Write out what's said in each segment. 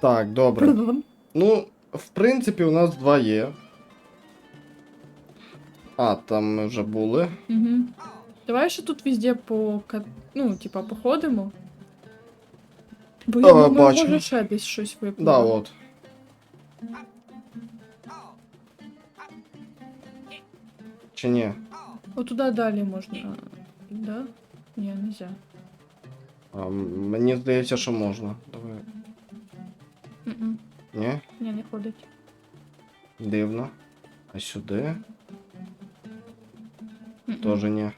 Так, добре. Ну, в принципі, у нас два є. А, там ми вже були. Угу. Давай ще тут везде по ка- ну, типа, походимо. Бо А, я думаю, бачу. може ще десь щось випало. Да, от. Чи ні? Отуда далі можна. Да? Ні, нельзя. А, м- мені здається, що можна. Давай. М-м. Ні? Ні, не ходить. Дивно. А сюди? М-м. Тоже ні.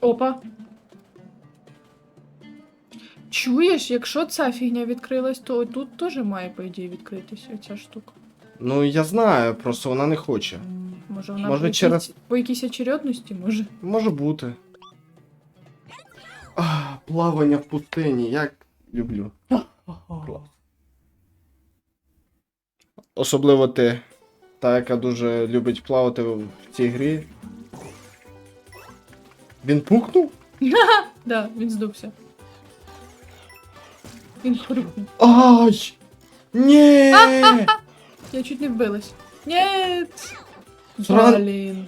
Опа. Чуєш, якщо ця фігня відкрилась, то тут теж має, по ідеї, відкритися оця штука. Ну, я знаю, просто вона не хоче. Може вона Може, по, через- по якійсь очередності, може. Може бути. А, плавання в пустині, як люблю. Клас. Особливо ти, та, яка дуже любить плавати в цій грі. Він пукнув? Да, він здувся. Він хрюкнув. Ай! Ні! Я чуть не вбилась. Нет! Сран- Блін.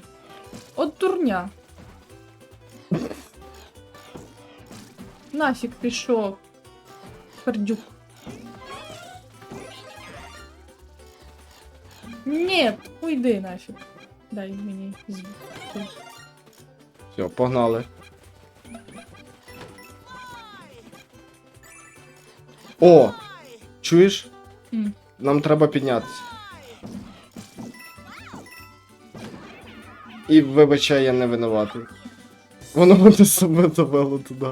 От дурня. Нафіг пішов. Пердюк. Нет, уйди нафіг. Дай мені з... Все, погнали. О! Чуєш? М. Нам треба піднятися. І вибачай, я не винуватий. Воно мене себе завело туди.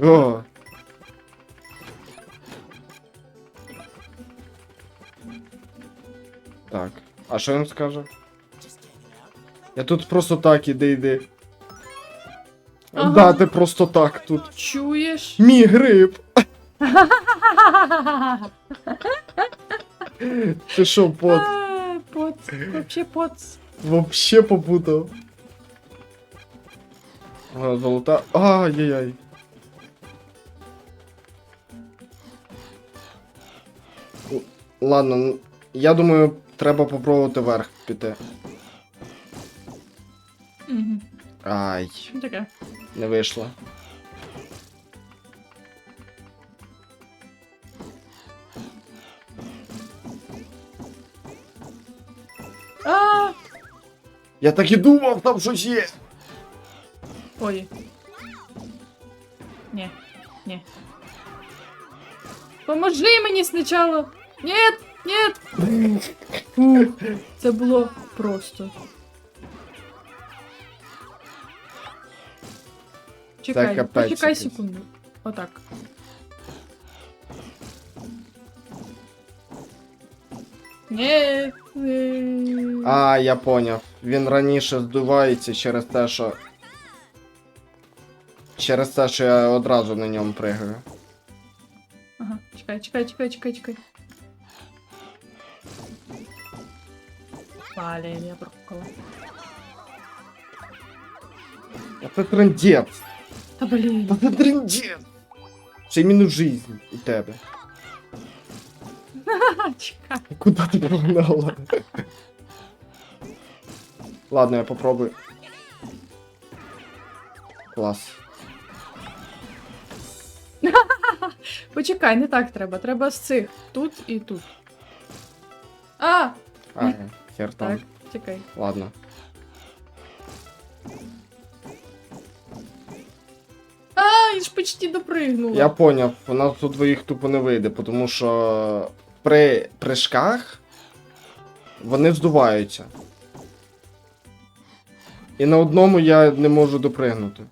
О! Так. А що він скаже? Я тут просто так, іди, йди. Ага. Да, ти просто так тут. Чуєш? Мій гриб! Ти що, пот? А, Поц, вообще поц. Вообще попутав. Золота. Ай-яй-яй. Ладно, ну, я думаю, треба попробувати вверх піти. Угу. Ай, Таке. не вийшло. А, Я так і думав, там щось є. Ой. Не, не. Поможи мені спочатку. Нет, нет. Фу, це було просто. Чекай, капець почекай якийсь. секунду. Отак. Нет. е. А, я поняв. Він раніше здувається через те, що. Через те, що я одразу на ньому пригаю. Ага, чекай, чекай, чекай, чекай, чекай. Блін, я прокукала. А це трендець. Та блін. Та це трендець. Це мінус жизнь у тебе. Чекай. Куди ти погнала? Ладно, я попробую. Клас. Почекай, не так треба. Треба з цих. Тут і тут. А! А, хер там. Так, чекай. Ладно. А, я ж почти допригнула. Я поняв, у нас тут двоїх тупо не вийде, тому що при прыжках вони здуваються. І на одному я не можу допригнути.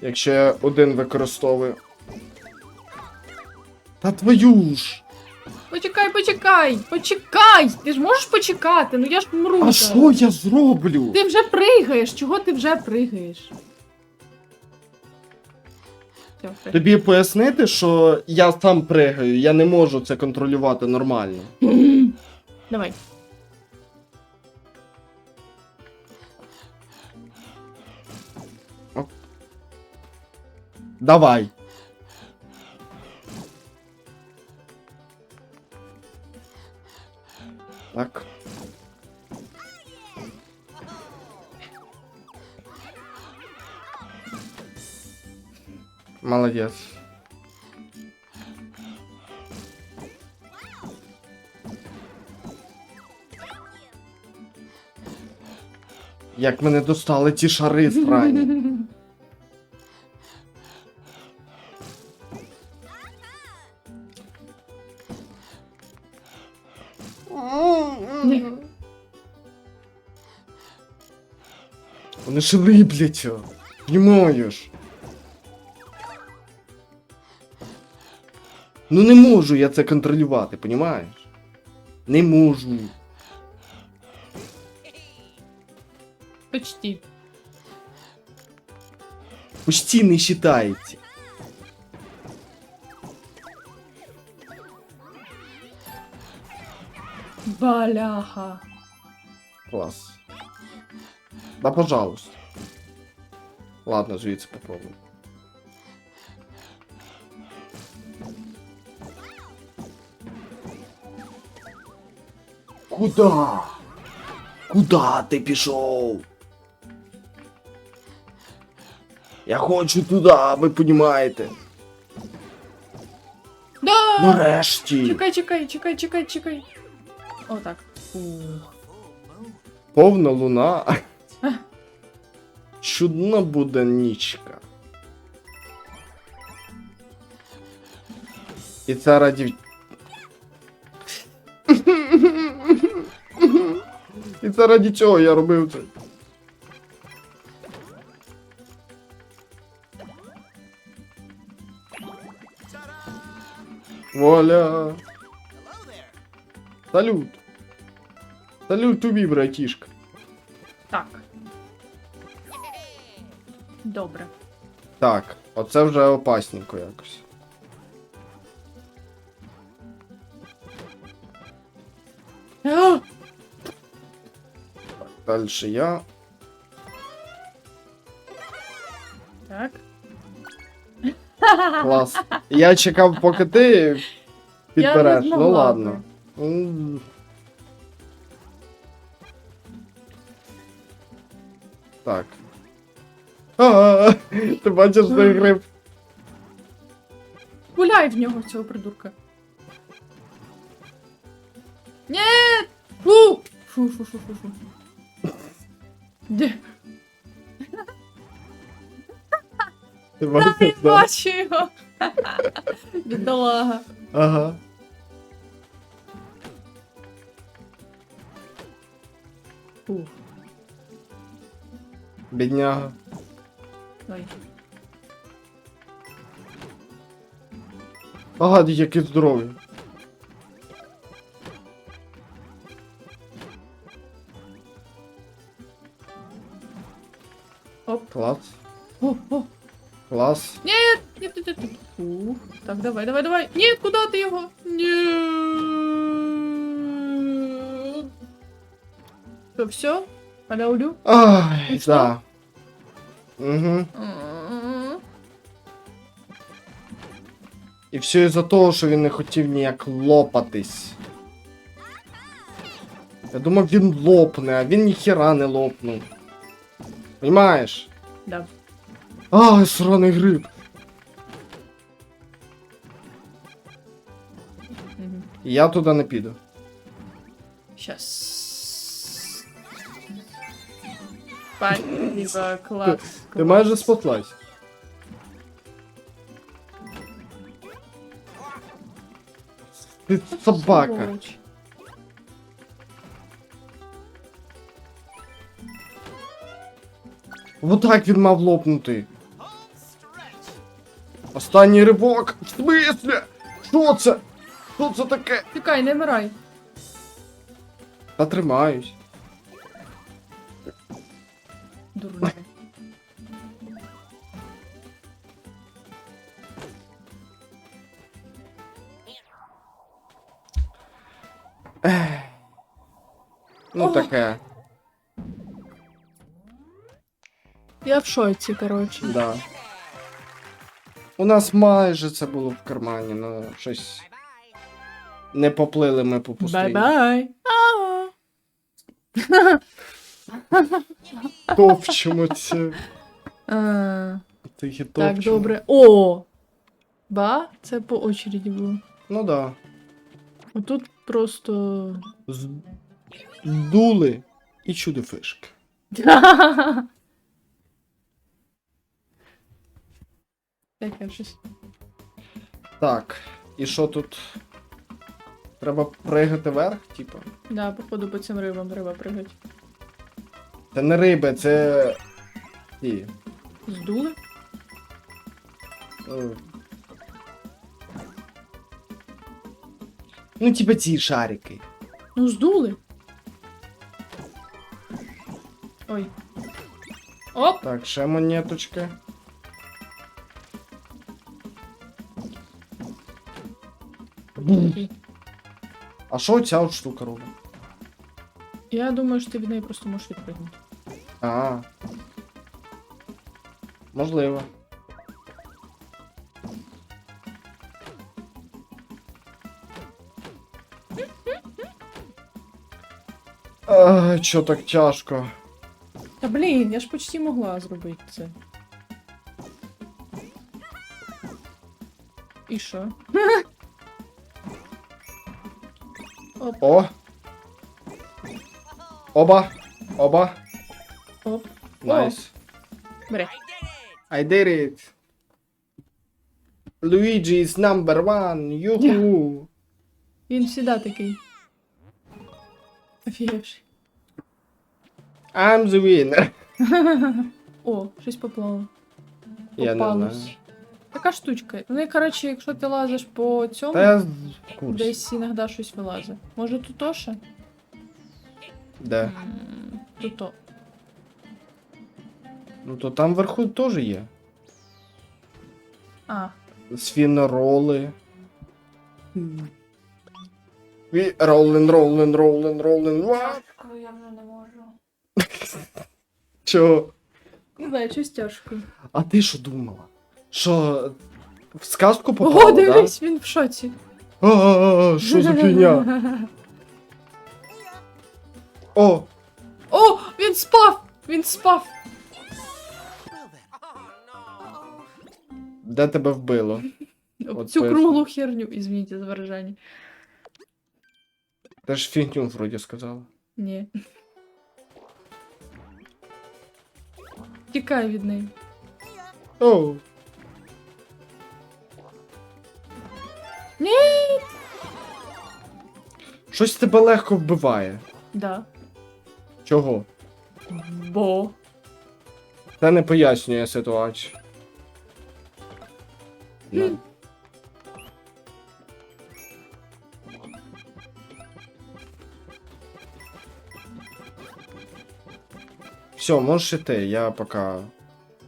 Якщо я один використовую. Та твою ж. Почекай, почекай, почекай! Ти ж можеш почекати, ну я ж помру. А що я зроблю? Ти вже пригаєш, чого ти вже пригаєш? Тобі пояснити, що я сам пригаю, я не можу це контролювати нормально. Давай. Давай. Молодец. Як мене достали ті шари срані. Вони ж липляться. Не можеш. Ну не можу я це контролювати, понімаєш? Не можу. Почти. Почти не считається. Баляха. Клас. Да, пожалуйста. Ладно, звідси попробуй. Куда? Куда ти пішов? Я хочу туди, ви понімаєте. Да! Нарешті. Чекай, чекай, чекай, чекай, чекай. Отак. Ух. Повна луна. Чудна буде нічка. І це раді. І це раді чого я робив це. Воля. Салют. Салют тобі, братішка. Так. Добре. Так, оце вже опасненько якось. А! Дальше я. Так. Клас. Я чекав, поки ти підбереш. Ну ладно. Так. А, Ти бачиш цей гриб? Гуляй в нього цього придурка. Ні! Фу! Фу, фу, фу, фу, фу. Де? Ти бачиш? да? бачу його. Бідолага. Ага. Фу. Бідняга. Ой. Ага, який здоровий. Клас. Нет, нет, нет, нет. Фу. Так, давай, давай, давай. Нет, куда ты его? Нет. Что, все? Аляулю? Ай, да. Угу. І все із-за того, що він не хотів ніяк лопатись. Я думав, він лопне, а він ніхіра не лопнув. Понимаєш? Да. А, сраний гриб. Мгм. Я туди не піду. Сейчас. Спасибо, класс. Ти майже спотлайся. Ти собака. Сволочь. Вот так він мав лопнути. Останній рибок. В смислі? Що це? Що це таке? Чекай, не вмирай. Та тримаюсь. Дурна. Ну Ого. таке, Я в шоці, коротше. да. У нас майже це було в кармані, ну щось. Не поплили ми по пустині. Бай-бай. А. Топчемося. А, Тихі Так, топчемо. добре. О! Ба, це по очереді було. Ну да. Отут просто. З- Дули і чудо фишки. Таке щось. Так, і що тут? Треба пригати вверх, типу. Да, походу по цим рибам треба пригати. Це не риби, це. Ті. Здули? е, Ну, типа ці шарики. Ну, здули. Ой. Оп! Так, ще монеточки. А що ця от штука робить? Я думаю, що ти від неї просто можеш відпригнути. А. Можливо. А, чо так тяжко? Та блін, я ж почти могла зробити це. І що? О! Оба! Оба! Оп. Найс. Бери. I did it! Luigi is number one! Юху! Він завжди такий. Офігевший. I'm the winner! О, щось поплавало. Я не Попалось. Така штучка. Ну і коротше, якщо ти лазиш по цьому, Та я в курсі. десь іноді щось вилазить. Може тут то ще? Де? М, Тут то. Ну то там вверху теж є. А, Сфінороли. І Роллин, роллин, роллин, роллин. Ва! я вже не можу. Чого? Не знаю, щось тяжко. А ти що думала? Що в сказку попала, О, да? дивись, він в шоці. А, Що за фігня? О, О, він спав! Він спав! де тебе вбило? От цю поясни. круглу херню, извините за выражение. Ти ж фігню вроді сказала. Ні. Тікай від неї. О. Щось тебе легко вбиває. Да. Чого? Бо. Це не пояснює ситуацію. Ну. Все, можеш іти, я поки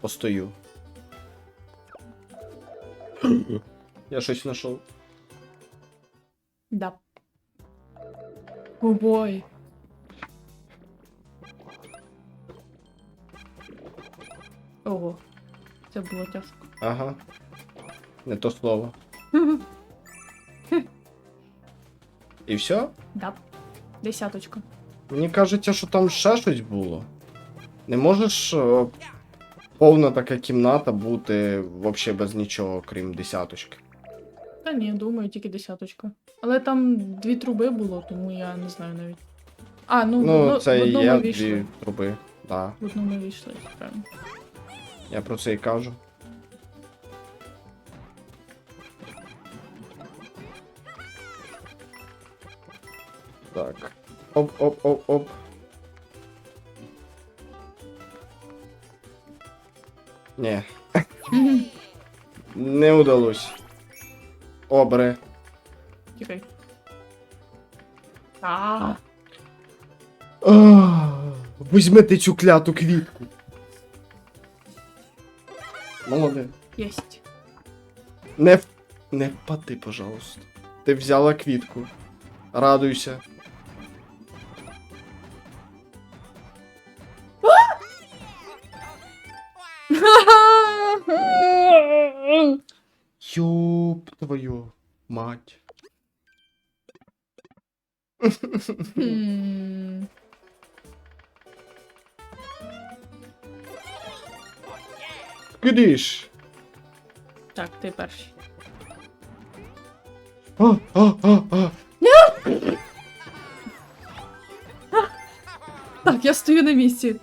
постою. я щось знайшов. Да. О. Ого. Це було тяжко. Ага. Не то слово. І все? Да. Десяточка. Мені кажеться, що там ще щось було. Не можеш е, повна така кімната бути взагалі без нічого, крім десяточки. Та ні, думаю, тільки десяточка. Але там дві труби було, тому я не знаю навіть. А, ну, в, Ну, одно- це в одному є війшли. дві труби. Да, В одному війшли, правильно. я про це і кажу. Так. Оп-оп-оп-оп. Ні, не удалось. Обре. Тікай. А, Візьмете цю кляту квітку. Молодець. єсть. Не, в- не впади, пожалуйста. Ти взяла квітку. Радуйся. Твою мать. Хм. Кидиш. Так, ти перший. А, а, а, а. Так, я стою на місці.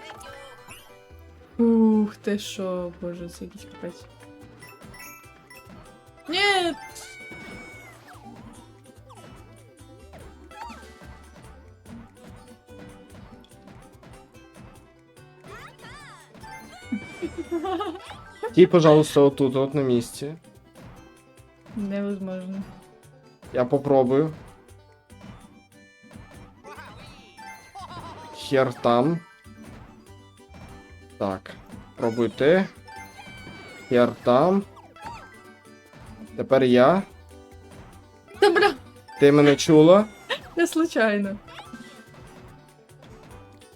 Ух, ти що, боже, це якийсь капець. Ті, пожалуйста, отут, от на місці. Невозможно. Я попробую. Хер там. Так. Пробуй ти. Хер там. Тепер я. Бля, Ти мене чула? я случайно.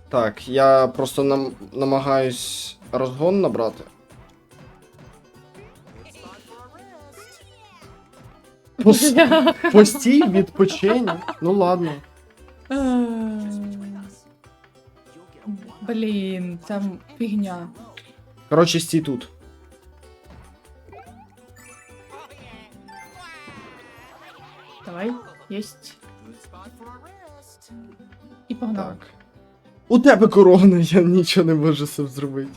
Так, я просто нам намагаюсь розгон набрати. Пос... Постій, відпочинь. Ну ладно. Блін, там фігня. Коротше, стій тут. Давай, єсть. І погнали. Так. У тебе корона, я нічого не можу з цим зробити.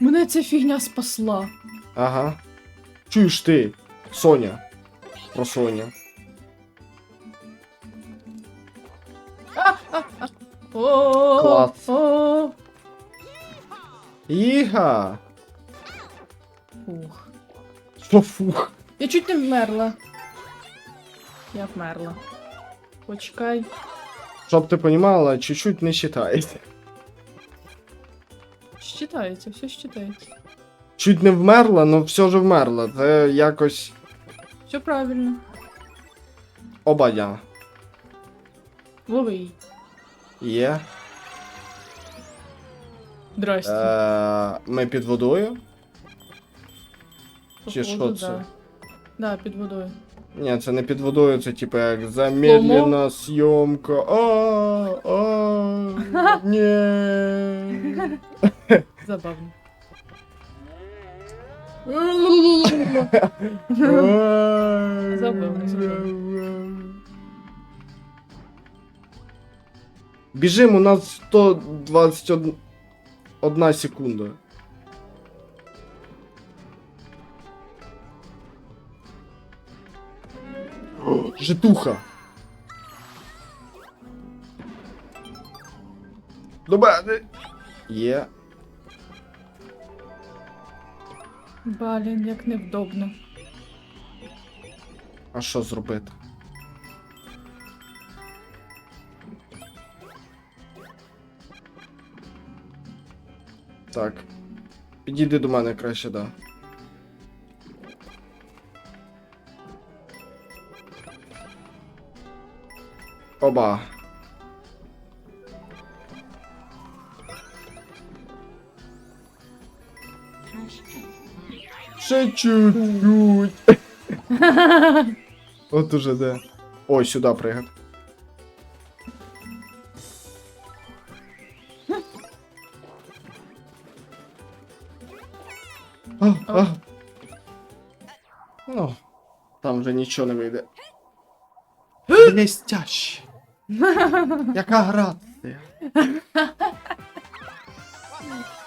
Мене ця фігня спасла. Ага. Чуєш ти, Соня. Про Соня. Клас. Іга! Фух. Що фух? Я чуть не вмерла. Я вмерла. Почекай. Щоб ти понімала, чуть-чуть не считається. Считається, все считається. Чуть не вмерла, но все ж вмерла. Це якось Все правильно. обадя. Лови. Є. Здрасте. Е, ми під водою? чи що Походу, це? Да. да, під водою. Ні, це не під водою, це типу як замедлена зйомка. А, а, ні. Забавно. Забавно. Біжим, у нас 121 одна секунда. Житуха. До мене. Є. Блін, як невдобно. А що зробити? Так. Підійди до мене краще, да. Оба. Ще чуть-чуть. От уже де. Ой, сюди пригати. А, а. Ну, там вже нічого не вийде. Блестяще. Яка грація.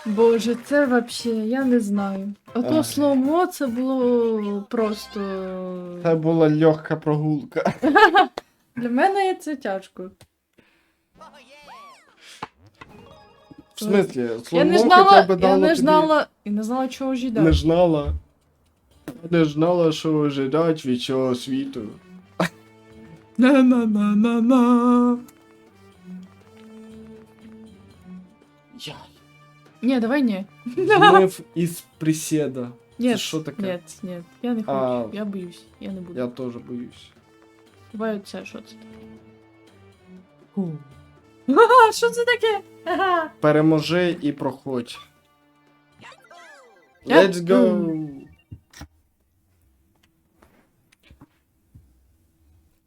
Боже, це вообще, я не знаю. Ото Ай. слоумо це було просто. Це була легка прогулка. Для мене це тяжко. В смислі, Я слово не хоча знала, б я дало не тобі- знала, і не знала, чого ждати. Не знала. Не знала, що ожидать від цього світу. На-на-на-на-на. Ні, давай ні. змив із присіда. Ні, Це що таке? Ні, ні, я не хочу. А. Я боюсь, я не буду. Я теж боюсь. Давай оце, що це таке? Ага, що це таке? Ага. Переможи і проходь. Let's go!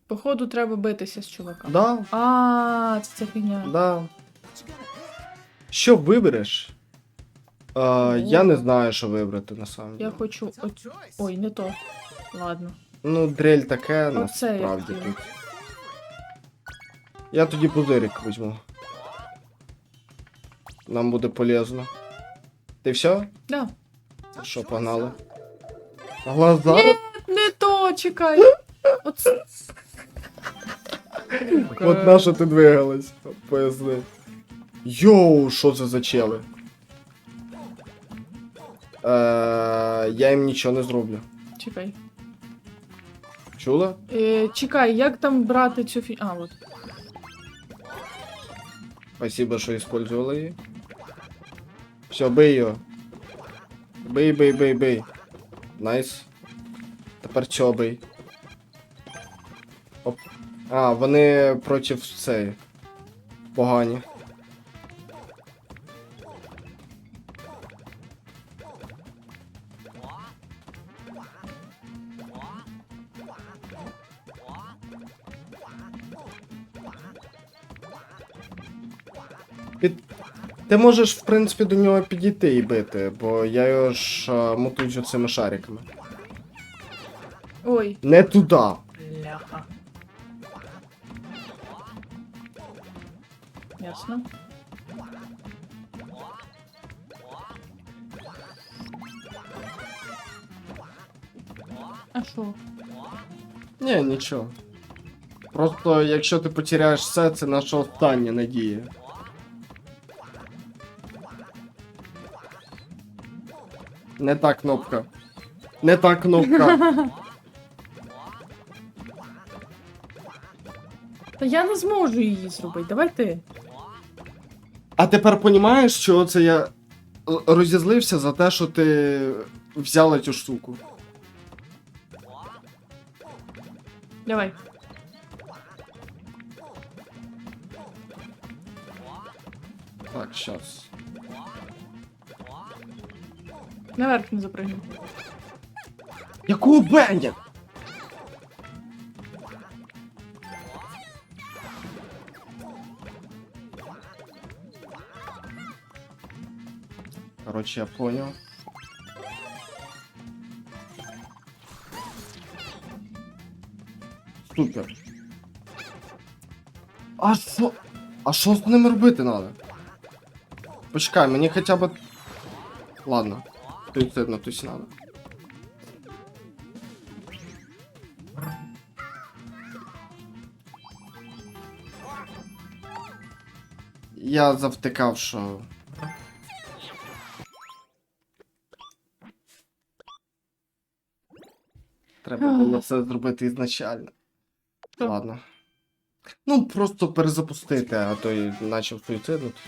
Походу, треба битися з чуваком. Да, А, це ця фігня. да. Що вибереш? А, я не знаю, що вибрати на самом Я хочу. Оць... Ой, не то. Ладно. Ну, дрель таке, Оце я насправді хотіла. тут. Я тоді пузирик візьму. Нам буде полезно. Ти все? Да. Що, погнали? Глаза? Не то, чекай. Оце. От на що ти двигалась? Поясни. Йоу, що це за чели? Е, я їм нічого не зроблю. Чекай. Чула? Е, чекай, як там брати цю фі... А, от. Спасибо, що использовала її. Все, бий його. Бий, бий, бий, бий. Найс. Тепер цього бий. Оп. А, вони проти цієї. Погані. Ти можеш, в принципі, до нього підійти і бити, бо я його ж а, мотуджу цими шариками. Ой. Не туди. Бляха. Ясно. А що? Ні, нічого. Просто якщо ти потеряєш все, це наша остання надія. Не та кнопка. Не та кнопка. Та я не зможу її зробити. Давай ти. А тепер понімаєш, що це я розізлився за те, що ти взяла цю штуку. Давай. Так, щас. Наверх не запрыгну. Якого беня? Короче, я понял. Супер. А що? А що з ними робити треба? Почекай, мені хоча б. Ладно. Суїцидно тось надо. Я завтикав, що. Треба було це зробити ізначально. Ладно. Ну, просто перезапустити, а то й почав суїциднути.